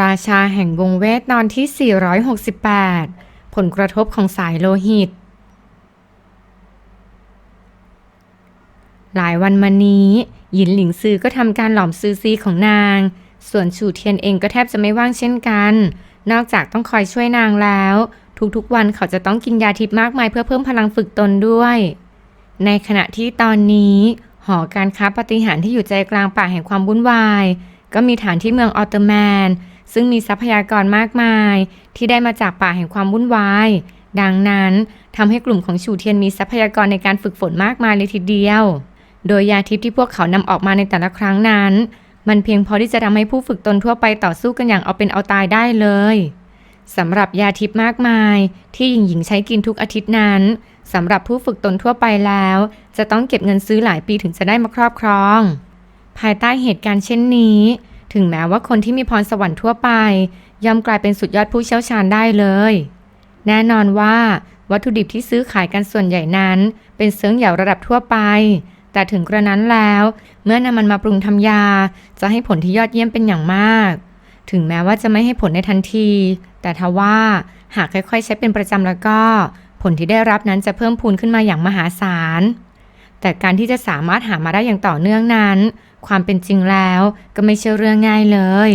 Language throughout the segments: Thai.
ราชาแห่งวงเวทตอนที่ 468 ผลกระทบของสายโลหิต หลายวันมานี้ หยินหลิงซือก็ทำการหลอมซือซีของนาง ส่วนฉูเทียนเองก็แทบจะไม่ว่างเช่นกัน นอกจากต้องคอยช่วยนางแล้ว ทุกๆวันเขาจะต้องกินยาทิพย์มากมายเพื่อเพิ่มพลังฝึกตนด้วย ในขณะที่ตอนนี้ หอการค้าปฏิหารที่อยู่ใจกลางป่าแห่งความวุ่นวายก็มีฐานที่เมืองออตเตอร์แมน ซึ่งมีทรัพยากรมากมาย ที่ได้มาจากป่าแห่งความวุ่นวาย ดังนั้นทำให้กลุ่มของชูเทียนมีทรัพยากรในการฝึกฝนมากมายเลยทีเดียว โดยยาทิพย์ที่พวกเขานำออกมาในแต่ละครั้งนั้น มันเพียงพอที่จะทำให้ผู้ฝึกตนทั่วไปต่อสู้กันอย่างเอาเป็นเอาตายได้เลยสำหรับยาทิพย์มากมาย ที่หญิงหญิงใช้กินทุกอาทิตย์นั้นสำหรับผู้ฝึกตนทั่วไปแล้ว จะต้องเก็บเงินซื้อหลายปีถึงจะได้มาครอบครอง ภายใต้เหตุการณ์เช่นนี้ ถึงแม้ว่าคนที่มีพรสวรรค์ทั่วไป ย่อมกลายเป็นสุดยอดผู้เชี่ยวชาญได้เลย แน่นอนว่าวัตถุดิบที่ซื้อขายกันส่วนใหญ่นั้น เป็นเซิงเหยาระดับทั่วไป แต่ถึงกระนั้นแล้ว เมื่อนำมันมาปรุงทำยา จะให้ผลที่ยอดเยี่ยมเป็นอย่างมาก ถึงแม้ว่าจะไม่ให้ผลในทันที แต่ทว่าหากค่อยๆ ใช้เป็นประจำแล้วก็ ผลที่ได้รับนั้นจะเพิ่มพูนขึ้นมาอย่างมหาศาลแต่การที่จะสามารถหามาได้อย่างต่อเนื่องนั้น ความเป็นจริงแล้วก็ไม่ใช่เรื่องง่ายเลย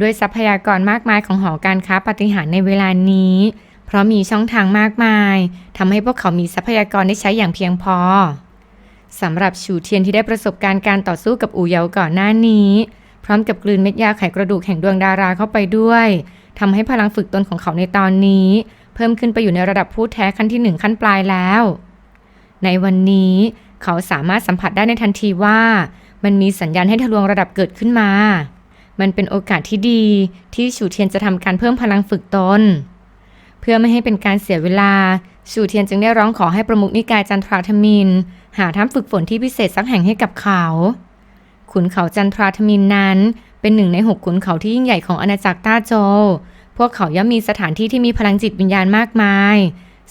ด้วยทรัพยากรมากมายของหอการค้าปฏิหารในเวลานี้ เพราะมีช่องทางมากมายทำให้พวกเขามีทรัพยากรได้ใช้อย่างเพียงพอสำหรับชูเทียนที่ได้ประสบการณ์การต่อสู้กับอูเยาก่อนหน้านี้ พร้อมกับกลืนเม็ดยาไขกระดูกแห่งดวงดาราเข้าไปด้วยทำให้พลังฝึกตนของเขาในตอนนี้ เพิ่มขึ้นไปอยู่ในระดับผู้แท้ขั้นที่หนึ่งขั้นปลายแล้ว ในวันนี้เขาสามารถสัมผัสได้ในทันทีว่า มันมีสัญญาณให้ทะลวงระดับเกิดขึ้นมา มันเป็นโอกาสที่ดีที่ฉูเทียนจะทำการเพิ่มพลังฝึกตน เพื่อไม่ให้เป็นการเสียเวลาฉูเทียนจึงได้ร้องขอให้ประมุขนิกายจันทราธมิน หาถ้ำฝึกฝนที่พิเศษสักแห่งให้กับเขา ขุนเขาจันทราธมินนั้น เป็นหนึ่งในหกขุนเขาที่ยิ่งใหญ่ของอาณาจักรต้าโจวพวกเขาย่อมมีสถานที่ที่มีพลังจิตวิญญาณมากมาย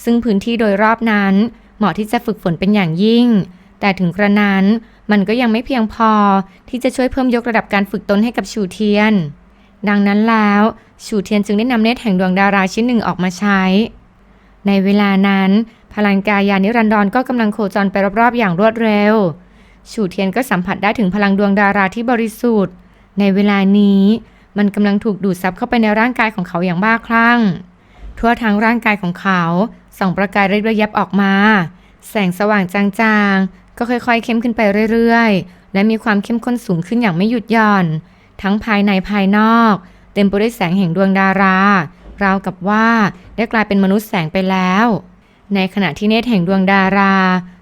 ซึ่งพื้นที่โดยรอบนั้นเหมาะที่จะฝึกฝนเป็นอย่างยิ่ง แต่ถึงกระนั้น มันก็ยังไม่เพียงพอที่จะช่วยเพิ่มยกระดับการฝึกตนให้กับชูเทียน ดังนั้นแล้ว ชูเทียนจึงได้นำเนตรแห่งดวงดาราชิ้นหนึ่งออกมาใช้ ในเวลานั้น พลังกายานิรันดรก็กำลังโคจรไปรอบๆอย่างรวดเร็ว ชูเทียนก็สัมผัสได้ถึงพลังดวงดาราที่บริสุทธิ์ ในเวลานี้ มันกำลังถูกดูดซับเข้าไปในร่างกายของเขาอย่างบ้าคลั่ง ทั่วทั้งร่างกายของเขาส่องประกายระยับออกมา แสงสว่างจางๆ ก็ค่อยๆ เข้มขึ้นไปเรื่อยๆ และมีความเข้มข้นสูงขึ้นอย่างไม่หยุดหย่อน ทั้งภายในภายนอก เต็มไปด้วยแสงแห่งดวงดาราราวกับว่าได้กลายเป็นมนุษย์แสงไปแล้ว ในขณะที่เนตรแห่งดวงดารา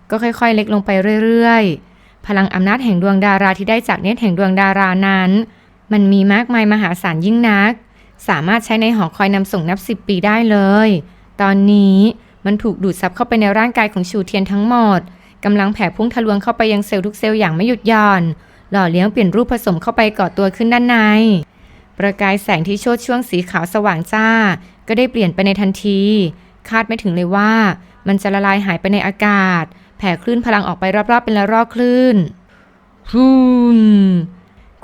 ก็ค่อยๆ เล็กลงไปเรื่อยๆ พลังอำนาจแห่งดวงดาราที่ได้จากเนตรแห่งดวงดารานั้น มันมีมากมายมหาศาลยิ่งนัก สามารถใช้ในหอคอยนำส่งนับสิบปีได้เลย ตอนนี้มันถูกดูดซับเข้าไปในร่างกายของชูเทียนทั้งหมด กำลังแผ่พุ่งทะลวงเข้าไปยังเซลล์ทุกเซลล์อย่างไม่หยุดหย่อน หล่อเลี้ยงเปลี่ยนรูปผสมเข้าไปก่อตัวขึ้นด้านใน ประกายแสงที่โชดช่วงสีขาวสว่างจ้า ก็ได้เปลี่ยนไปในทันที คาดไม่ถึงเลยว่า มันจะละลายหายไปในอากาศ แผ่คลื่นพลังออกไปรอบๆเป็นละรอกคลื่นฟูน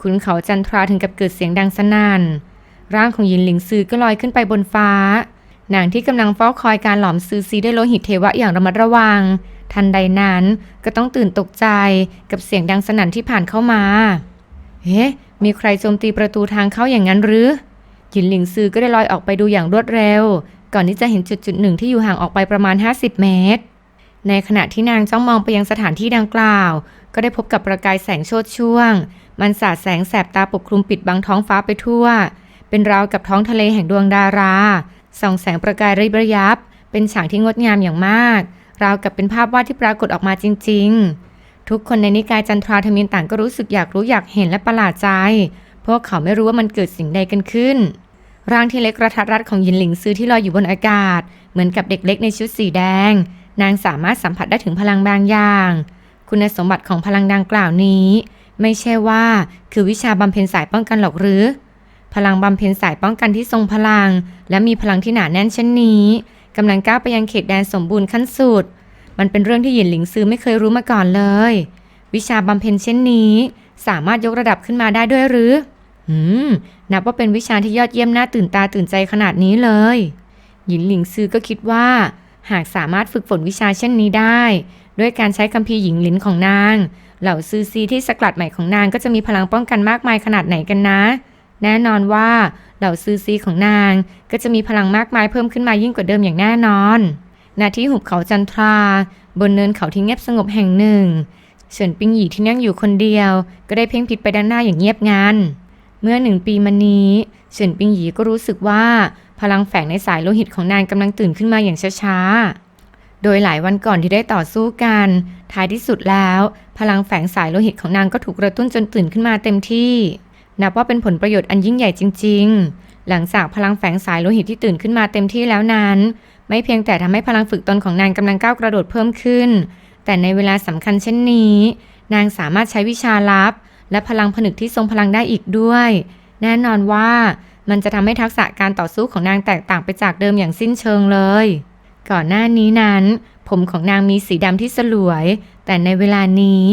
ขุนเขาจันทราถึงกับเกิดเสียงดังสนั่น ร่างของยินหลิงซือก็ลอยขึ้นไปบนฟ้า นางที่กำลังเฝ้าคอยการหลอมซือซีด้วยโลหิตเทวะอย่างระมัดระวัง ทันใดนั้นก็ต้องตื่นตกใจกับเสียงดังสนั่นที่ผ่านเข้ามา เฮ้มีใครโจมตีประตูทางเข้าอย่างนั้นหรือหยินหลิงซือก็ได้ลอยออกไปดูอย่างรวดเร็ว ก่อนที่จะเห็นจุดจุดหนึ่งที่อยู่ห่างออกไปประมาณ 50 เมตร ในขณะที่นางจ้องมองไปยังสถานที่ดังกล่าว ก็ได้พบกับประกายแสงโชดช่วง มันสาดแสงแสบตาปกคลุมปิดบังท้องฟ้าไปทั่ว เป็นราวกับท้องทะเลแห่งดวงดาราส่องแสงประกายริบระยับ เป็นฉากที่งดงามอย่างมาก ราวกับเป็นภาพวาดที่ปรากฏออกมาจริง ๆ ทุกคนในนิกายจันทราธมินต่างก็รู้สึกอยากรู้อยากเห็นและประหลาดใจ พวกเขาไม่รู้ว่ามันเกิดสิ่งใดกันขึ้น ร่างที่เล็กกระทัดรัดของหยินหลิงซื้อที่ลอยอยู่บนอากาศ เหมือนกับเด็กเล็กในชุดสีแดง นางสามารถสัมผัสได้ถึงพลังบางอย่าง คุณสมบัติของพลังดังกล่าวนี้ ไม่ใช่ว่าคือวิชาบำเพ็ญสายป้องกันหรอกหรือพลังบำเพ็ญสายป้องกันที่ทรงพลัง และมีพลังที่หนาแน่นเช่นนี้ กำลังก้าวไปยังเขตแดนสมบูรณ์ขั้นสุด มันเป็นเรื่องที่หยินหลิงซื้อไม่เคยรู้มาก่อนเลย วิชาบำเพ็ญเช่นนี้ สามารถยกระดับขึ้นมาได้ด้วยหรือ หืม นับว่าเป็นวิชาที่ยอดเยี่ยมน่าตื่นตาตื่นใจขนาดนี้เลย หยินหลิงซือก็คิดว่า หากสามารถฝึกฝนวิชาเช่นนี้ได้ ด้วยการใช้คัมภีร์หญิงหลินของนาง เหล่าซือซีที่สกัดใหม่ของนางก็จะมีพลังป้องกันมากมายขนาดไหนกันนะ แน่นอนว่าเหล่าซือซีของนางก็จะมีพลังมากมายเพิ่มขึ้นมายิ่งกว่าเดิมอย่างแน่นอนณที่หุบเขาจันทรา บนเนินเขาที่เงียบสงบแห่งหนึ่งเฉินปิงหยีที่นั่งอยู่คนเดียว ก็ได้เพ่งพิษไปด้านหน้าอย่างเงียบงันเมื่อหนึ่งปีมานี้เฉินปิงหยีก็รู้สึกว่าพลังแฝงในสายโลหิตของนางกำลังตื่นขึ้นมาอย่างช้าๆ โดยหลายวันก่อนที่ได้ต่อสู้กัน ท้ายที่สุดแล้ว พลังแฝงสายโลหิตของนางก็ถูกกระตุ้นจนตื่นขึ้นมาเต็มที่ นับว่าเป็นผลประโยชน์อันยิ่งใหญ่จริง ๆ หลังจากพลังแฝงสายโลหิตที่ตื่นขึ้นมาเต็มที่แล้วนั้น ไม่เพียงแต่ทำให้พลังฝึกตนของนางกำลังก้าวกระโดดเพิ่มขึ้น แต่ในเวลาสำคัญเช่นนี้ นางสามารถใช้วิชาลับ และพลังผนึกที่ทรงพลังได้อีกด้วย แน่นอนว่ามันจะทำให้ทักษะการต่อสู้ของนางแตกต่างไปจากเดิมอย่างสิ้นเชิงเลย ก่อนหน้านี้นั้น ผมของนางมีสีดำที่สลวย แต่ในเวลานี้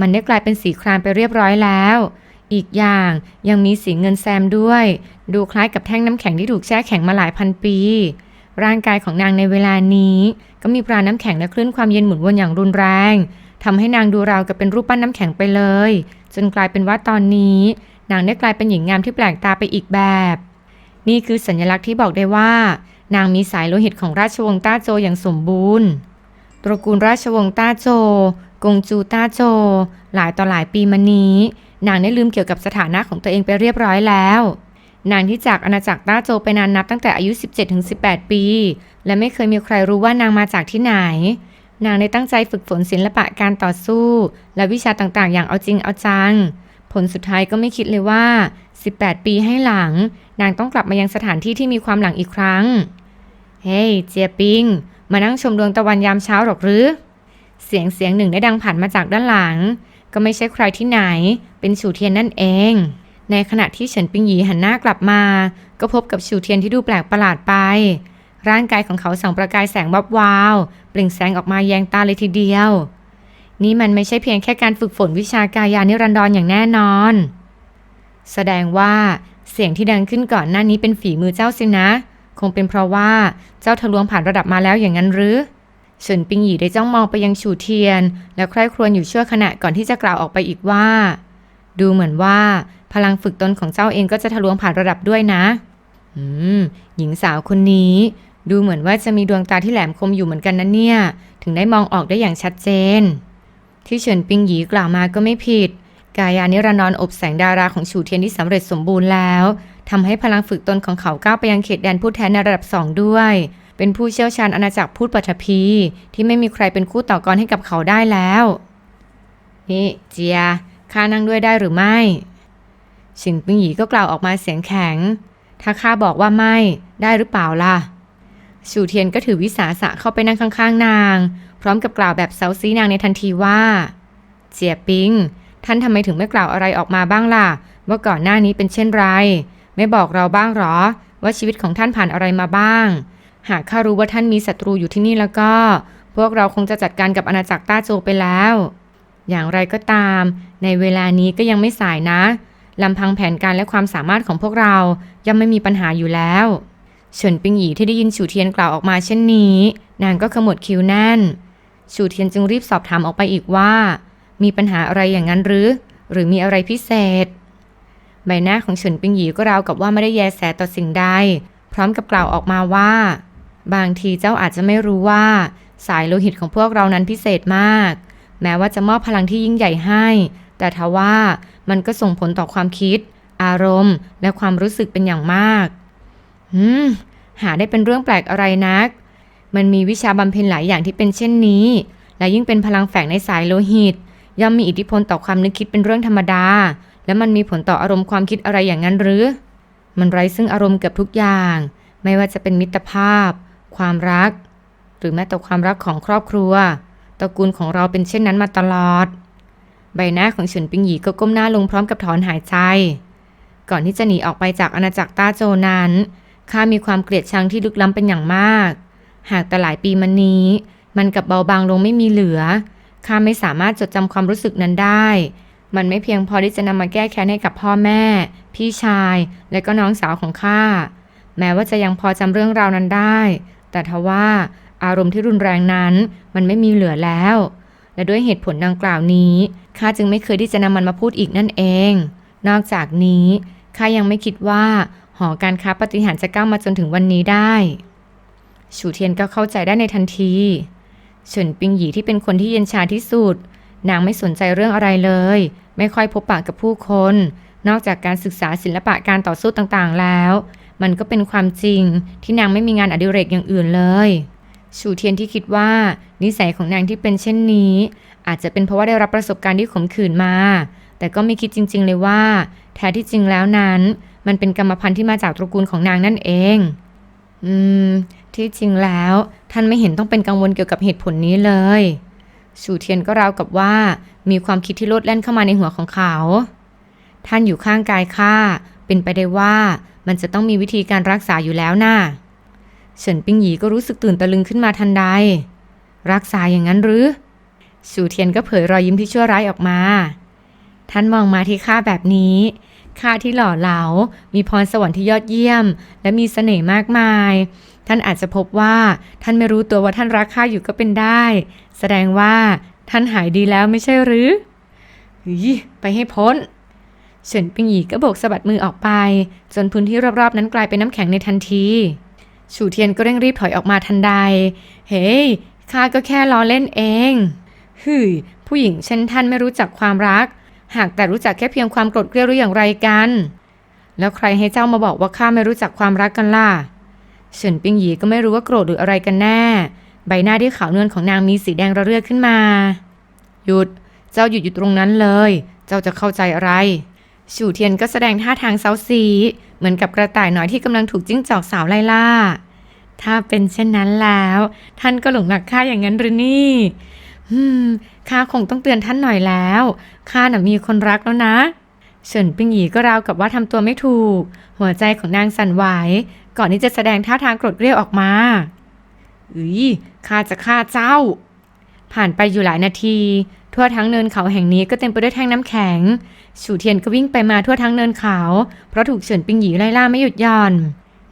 มันได้กลายเป็นสีครามไปเรียบร้อยแล้ว อีกอย่างยังมีสีเงินแซมด้วย ดูคล้ายกับแท่งน้ำแข็งที่ถูกแช่แข็งมาหลายพันปี ร่างกายของนางในเวลานี้ ก็มีปราณน้ำแข็งและคลื่นความเย็นหมุนวนอย่างรุนแรงทำให้นางดูราวกับเป็นรูปปั้นน้ำแข็งไปเลย จนกลายเป็นว่าตอนนี้ นางได้กลายเป็นหญิงงามที่แปลกตาไปอีกแบบ นี่คือสัญลักษณ์ที่บอกได้ว่า นางมีสายโลหิตของราชวงศ์ต้าโจอย่างสมบูรณ์ ตระกูลราชวงศ์ต้าโจ กงจูต้าโจ หลายต่อหลายปีมานี้ นางได้ลืมเกี่ยวกับสถานะของตัวเองไปเรียบร้อยแล้ว นางที่จากอาณาจักรต้าโจไปนานนับตั้งแต่อายุ 17-18 ปี และไม่เคยมีใครรู้ว่านางมาจากที่ไหน นางได้ตั้งใจฝึกฝนศิลปะการต่อสู้ และวิชาต่างๆ อย่างเอาจริงเอาจัง ผลสุดท้ายก็ไม่คิดเลยว่า 18 ปีให้หลัง นางต้องกลับมายังสถานที่ที่มีความหลังอีกครั้ง เฮ้ยเจียปิง มานั่งชมดวงตะวันยามเช้าหรอกหรือ เสียงเสียงหนึ่งได้ดังผ่านมาจากด้านหลัง ก็ไม่ใช่ใครที่ไหน เป็นฉูเทียนนั่นเอง ในขณะที่เฉินปิงหยีหันหน้ากลับมา ก็พบกับฉูเทียนที่ดูแปลกประหลาดไป ร่างกายของเขาส่องประกายแสงวับวาว เปล่งแสงออกมาแยงตาเลยทีเดียว นี่มันไม่ใช่เพียงแค่การฝึกฝนวิชากายานิรันดรอย่างแน่นอน แสดงว่าเสียงที่ดังขึ้นก่อนหน้านี้เป็นฝีมือเจ้าสินะ คงเป็นเพราะว่าเจ้าทะลวงผ่านระดับมาแล้วอย่างนั้นหรือ เฉินปิงหยีได้จ้องมองไปยังฉูเทียน แล้วใคร่ครวญอยู่ชั่วขณะก่อนที่จะกล่าวออกไปอีกว่า ดูเหมือนว่า พลังฝึกตนของเจ้าเองก็จะทะลวงผ่านระดับด้วยนะ อืม หญิงสาวคนนี้ ดูเหมือนว่าจะมีดวงตาที่แหลมคมอยู่เหมือนกันนะเนี่ย ถึงได้มองออกได้อย่างชัดเจน ที่เฉินปิงหยีกล่าวมาก็ไม่ผิด กายานิรนดรอบแสงดาราของฉูเทียนที่สำเร็จสมบูรณ์แล้วทำให้พลังฝึกตนของเขาก้าวไปยังเขตแดนผู้แทนในระดับสองด้วย เป็นผู้เชี่ยวชาญอาณาจักรพูดปัทภีที่ไม่มีใครเป็นคู่ต่อกรให้กับเขาได้แล้ว นี่เจียข้านั่งด้วยได้หรือไม่ฉินปิงหยีก็กล่าวออกมาเสียงแข็ง ถ้าข้าบอกว่าไม่ได้หรือเปล่าล่ะชูเทียนก็ถือวิสาสะเข้าไปนั่งข้างๆ นาง พร้อมกับกล่าวแบบเซาซีนางในทันทีว่า เจียปิง ท่านทำไมถึงไม่กล่าวอะไรออกมาบ้างล่ะ ว่าก่อนหน้านี้เป็นเช่นไร ไม่บอกเราบ้างหรอ ว่าชีวิตของท่านผ่านอะไรมาบ้าง หากข้ารู้ว่าท่านมีศัตรูอยู่ที่นี่แล้วก็ พวกเราคงจะจัดการกับอาณาจักรต้าโจไปแล้ว อย่างไรก็ตาม ในเวลานี้ก็ยังไม่สายนะลำพังแผนการและความสามารถของพวกเราย่อมไม่มีปัญหาอยู่แล้วเฉินปิงหยีที่ได้ยินฉูเทียนกล่าวออกมาเช่นนี้ นางก็ขมวดคิ้วแน่นฉูเทียนจึงรีบสอบถามออกไปอีกว่า มีปัญหาอะไรอย่างนั้นหรือ หรือมีอะไรพิเศษ ใบหน้าของเฉินปิงหยีก็ราวกับว่าไม่ได้แยแสต่อสิ่งใด พร้อมกับกล่าวออกมาว่า บางทีเจ้าอาจจะไม่รู้ว่า สายโลหิตของพวกเรานั้นพิเศษมาก แม้ว่าจะมอบพลังที่ยิ่งใหญ่ให้ แต่ทว่ามันก็ส่งผลต่อความคิด อารมณ์ และความรู้สึกเป็นอย่างมาก หืม หาได้เป็นเรื่องแปลกอะไรนัก มันมีวิชาบำเพ็ญหลายอย่างที่เป็นเช่นนี้ และยิ่งเป็นพลังแฝงในสายโลหิต ย่อมมีอิทธิพลต่อความนึกคิดเป็นเรื่องธรรมดา และมันมีผลต่ออารมณ์ความคิดอะไรอย่างนั้นหรือ มันไร้ซึ่งอารมณ์เกือบทุกอย่าง ไม่ว่าจะเป็นมิตรภาพ ความรัก หรือแม้แต่ความรักของครอบครัวตระกูลของเราเป็นเช่นนั้นมาตลอด ใบหน้าของเฉินปิงหยีก็ก้มหน้าลงพร้อมกับถอนหายใจ ก่อนที่จะหนีออกไปจากอาณาจักรต้าโจนั้นข้ามีความเกลียดชังที่ลึกล้ำเป็นอย่างมาก หากแต่หลายปีมานี้ มันกับเบาบางลงไม่มีเหลือข้าไม่สามารถจดจำความรู้สึกนั้นได้ มันไม่เพียงพอที่จะนำมาแก้แค้นให้กับพ่อแม่ พี่ชาย และก็น้องสาวของข้า แม้ว่าจะยังพอจำเรื่องราวนั้นได้ แต่ทว่าอารมณ์ที่รุนแรงนั้นมันไม่มีเหลือแล้ว และด้วยเหตุผลดังกล่าวนี้ข้าจึงไม่เคยที่จะนำมันมาพูดอีกนั่นเอง นอกจากนี้ข้ายังไม่คิดว่าหอการค้าปฏิหารจะก้าวมาจนถึงวันนี้ได้ชูเทียนก็เข้าใจได้ในทันทีเฉินปิงหยีที่เป็นคนที่เย็นชาที่สุด นางไม่สนใจเรื่องอะไรเลย ไม่ค่อยพบปะกับผู้คน นอกจากการศึกษาศิลปะการต่อสู้ต่างๆแล้ว มันก็เป็นความจริงที่นางไม่มีงานอดิเรกอย่างอื่นเลย ชูเทียนที่คิดว่า นิสัยของนางที่เป็นเช่นนี้ อาจจะเป็นเพราะว่าได้รับประสบการณ์ที่ขมขื่นมา แต่ก็ไม่คิดจริง ๆ เลยว่า แท้ที่จริงแล้วนั้น มันเป็นกรรมพันธุ์ที่มาจากตระกูลของนางนั่นเอง อืม ที่จริงแล้วท่านไม่เห็นต้องเป็นกังวลเกี่ยวกับเหตุผลนี้เลยชูเทียนก็ราวกับว่า มีความคิดที่โลดแล่นเข้ามาในหัวของเขา ท่านอยู่ข้างกายข้าเป็นไปได้ว่า มันจะต้องมีวิธีการรักษาอยู่แล้วน่ะเฉินปิงหยีก็รู้สึกตื่นตะลึงขึ้นมาทันใด รักษาอย่างนั้นหรือชูเทียนก็เผยรอยยิ้มที่ชั่วร้ายออกมา ท่านมองมาที่ข้าแบบนี้ข้าที่หล่อเหลา มีพรสวรรค์ที่ยอดเยี่ยม และมีเสน่ห์มากมาย ท่านอาจจะพบว่าท่านไม่รู้ตัวว่าท่านรักข้าอยู่ก็เป็นได้ แสดงว่าท่านหายดีแล้วไม่ใช่หรือไปให้พ้น เฉินปิงหยีก็โบกสะบัดมือออกไป จนพื้นที่รอบๆ นั้นกลายเป็นน้ำแข็งในทันทีชูเทียนก็เร่งรีบถอยออกมาทันใด เฮ้ยข้าก็แค่ล้อเล่นเองฮึยผู้หญิงเช่นท่านไม่รู้จักความรัก หากแต่รู้จักแค่เพียงความโกรธเกรี้ยวหรืออย่างไรกัน แล้วใครให้เจ้ามาบอกว่าข้าไม่รู้จักความรักกันล่ะ เฉินปิงหยีก็ไม่รู้ว่าโกรธหรืออะไรกันแน่ ใบหน้าที่ขาวนวลของนางมีสีแดงระเรื่อขึ้นมา หยุด เจ้าหยุดอยู่ตรงนั้นเลย เจ้าจะเข้าใจอะไร ชูเทียนก็แสดงท่าทางเซาซี เหมือนกับกระต่ายน้อยที่กำลังถูกจิ้งจอกสาวไล่ล่า ถ้าเป็นเช่นนั้นแล้ว ท่านก็หลงรักข้าอย่างนั้นหรือนี่ฮึมข้าคงต้องเตือนท่านหน่อยแล้วข้าน่ะมีคนรักแล้วนะเฉินปิงหยีก็ราวกับว่าทำตัวไม่ถูก หัวใจของนางสั่นไหวก่อนที่จะแสดงท่าทางโกรธเกรี้ยวออกมาอุ้ยข้าจะฆ่าเจ้า ผ่านไปอยู่หลายนาที ทั่วทั้งเนินเขาแห่งนี้ก็เต็มไปด้วยแท่งน้ำแข็ง ฉูเทียนก็วิ่งไปมาทั่วทั้งเนินเขา เพราะถูกเฉินปิงหยีไล่ล่าไม่หยุดหย่อน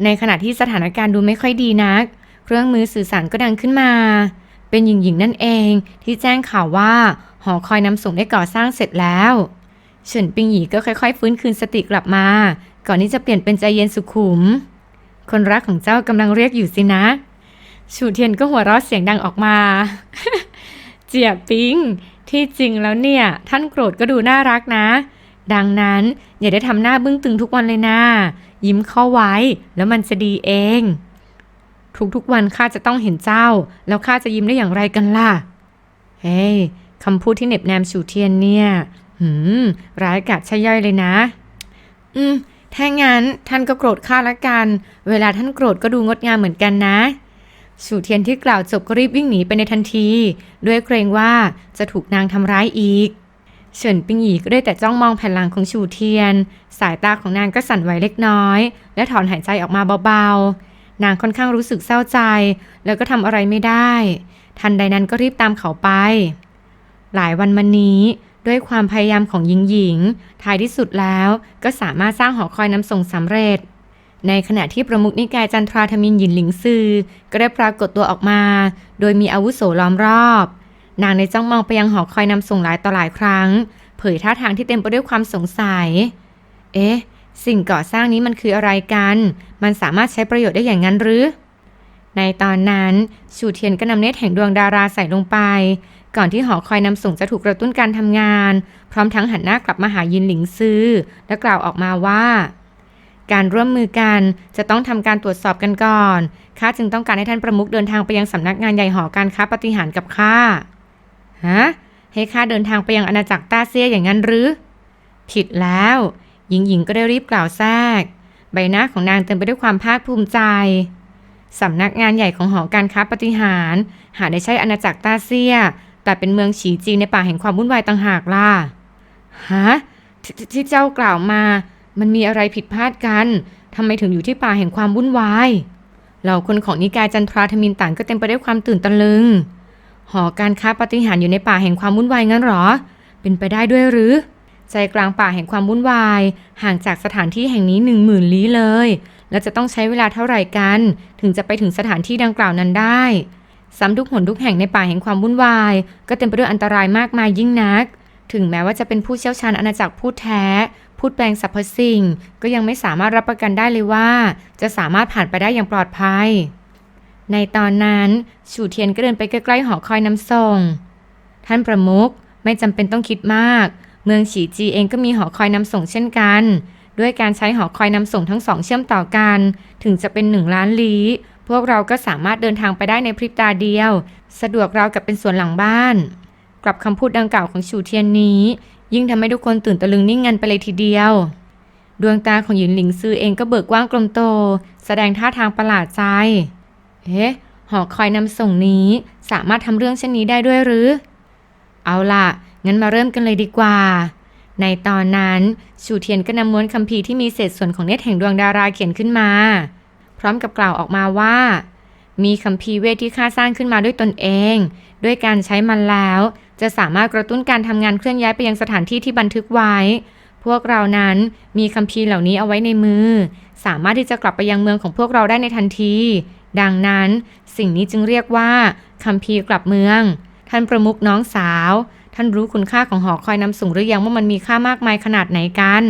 ในขณะที่สถานการณ์ดูไม่ค่อยดีนัก เครื่องมือสื่อสารก็ดังขึ้นมา เป็นหญิงหญิงนั่นเองที่แจ้งข่าวว่าหอคอยนำส่งได้ก่อสร้างเสร็จแล้วเฉินปิงหยีก็ค่อยๆ ฟื้นคืนสติกลับมา ก่อนที่จะเปลี่ยนเป็นใจเย็นสุขุม คนรักของเจ้ากำลังเรียกอยู่สินะ ชูเทียนก็หัวเราะเสียงดังออกมา เจียปิงที่จริงแล้วเนี่ย ท่านโกรธก็ดูน่ารักนะ ดังนั้นอย่าได้ทำหน้าบึ้งตึงทุกวันเลยนะ ยิ้มเข้าไว้แล้วมันจะดีเอง ทุกๆวันข้าจะต้องเห็นเจ้า แล้วข้าจะยิ้มได้อย่างไรกันล่ะ เฮ้ยคำพูดที่เน็บแนมชูเทียนเนี่ยหืมร้ายกาจใช่ย่อยเลยนะ อืมถ้างั้นท่านก็โกรธข้าละกัน เวลาท่านโกรธก็ดูงดงามเหมือนกันนะชูเทียนที่กล่าวจบก็รีบวิ่งหนีไปในทันที ด้วยเกรงว่าจะถูกนางทำร้ายอีก เฉินปิงหยีก็ได้แต่จ้องมองแผ่นหลังของชูเทียน สายตาของนางก็สั่นไหวเล็กน้อย และถอนหายใจออกมาเบาๆ นางค่อนข้างรู้สึกเศร้าใจ แล้วก็ทำอะไรไม่ได้ ทันใดนั้นก็รีบตามเขาไป หลายวันมานี้ด้วยความพยายามของหญิงหญิง ท้ายที่สุดแล้วก็สามารถสร้างหอคอยน้ำส่งสำเร็จ ในขณะที่ประมุขนิกายจันทราธมินหยินหลิงซือก็ได้ปรากฏตัวออกมา โดยมีอาวุโสล้อมรอบ นางในจ้องมองไปยังหอคอยนำส่งหลายต่อหลายครั้ง เผยท่าทางที่เต็มไปด้วยความสงสัย เอ๊ะ สิ่งก่อสร้างนี้มันคืออะไรกัน มันสามารถใช้ประโยชน์ได้อย่างนั้นหรือ ในตอนนั้นชูเทียนก็นำเนตแห่งดวงดาราใส่ลงไป ก่อนที่หอคอยนำส่งจะถูกกระตุ้นการทำงาน พร้อมทั้งหันหน้ากลับมาหายินหลิงซือและกล่าวออกมาว่าการร่วมมือกันจะต้องทำการตรวจสอบกันก่อน ข้าจึงต้องการให้ท่านประมุขเดินทางไปยังสำนักงานใหญ่หอการค้าปฏิหารกับข้า ฮะ ให้ข้าเดินทางไปยังอาณาจักรตาเซียอย่างนั้นหรือ ผิดแล้ว หญิงหญิงก็ได้รีบกล่าวแทรก ใบหน้าของนางเต็มไปด้วยความภาคภูมิใจ สำนักงานใหญ่ของหอการค้าปฏิหาร หาได้ใช่อาณาจักรตาเซีย แต่เป็นเมืองฉีจีในป่าแห่งความวุ่นวายต่างหากล่ะ ฮะททที่เจ้ากล่าวมา มันมีอะไรผิดพลาดกันทำไมถึงอยู่ที่ป่าแห่งความวุ่นวายเหล่าคนของนิกายจันทราธมินต่างก็เต็มไปด้วยความตื่นตะลึง หอการค้าปฏิหารอยู่ในป่าแห่งความวุ่นวายงั้นหรอ เป็นไปได้ด้วยหรือ ใจกลางป่าแห่งความวุ่นวาย ห่างจากสถานที่แห่งนี้หนึ่งหมื่นลี้เลย แล้วจะต้องใช้เวลาเท่าไหร่กัน ถึงจะไปถึงสถานที่ดังกล่าวนั้นได้ซ้ำทุกหนทุกแห่งในป่าแห่งความวุ่นวาย ก็เต็มไปด้วยอันตรายมากมายยิ่งนัก ถึงแม้ว่าจะเป็นผู้เชี่ยวชาญอาณาจักรพูดแท้พูดแปลงสรรพสิ่ง ก็ยังไม่สามารถรับประกันได้เลยว่า จะสามารถผ่านไปได้อย่างปลอดภัย ในตอนนั้นฉูเทียนก็เดินไปใกล้ๆหอคอยนำส่ง ท่านประมุขไม่จำเป็นต้องคิดมาก เมืองฉีจีเองก็มีหอคอยนำส่งเช่นกัน ด้วยการใช้หอคอยนำส่งทั้งสองเชื่อมต่อกัน ถึงจะเป็นหนึ่งล้านลี้พวกเราก็สามารถเดินทางไปได้ในพริบตาเดียว สะดวกเราวกับเป็นสวนหลังบ้าน กลับคำพูดดังกล่าวของชูเทียนนี้ ยิ่งทำให้ทุกคนตื่นตะลึงนิ่งงันไปเลยทีเดียว ดวงตาของหยินหลิงซือเองก็เบิกกว้างกลมโต แสดงท่าทางประหลาดใจ เอ๊ะ หอคอยนำส่งนี้ สามารถทำเรื่องเช่นนี้ได้ด้วยหรือ เอาล่ะ งั้นมาเริ่มกันเลยดีกว่า ในตอนนั้น ชูเทียนก็นำม้วนคัมภีร์ที่มีเศษส่วนของเนตแห่งดวงดาราเขียนขึ้นมา พร้อมกับกล่าวออกมาว่า มีคัมภีร์เวทที่ข้าสร้างขึ้นมาด้วยตนเอง ด้วยการใช้มันแล้ว จะสามารถกระตุ้นการทำงานเคลื่อนย้ายไปยังสถานที่ที่บันทึกไว้ พวกเรานั้นมีคัมภีร์เหล่านี้เอาไว้ในมือ สามารถที่จะกลับไปยังเมืองของพวกเราได้ในทันที ดังนั้นสิ่งนี้จึงเรียกว่าคัมภีร์กลับเมือง ท่านประมุขน้องสาว ท่านรู้คุณค่าของหอคอยนำส่งหรือยังว่ามันมีค่ามากมายขนาดไหนกัน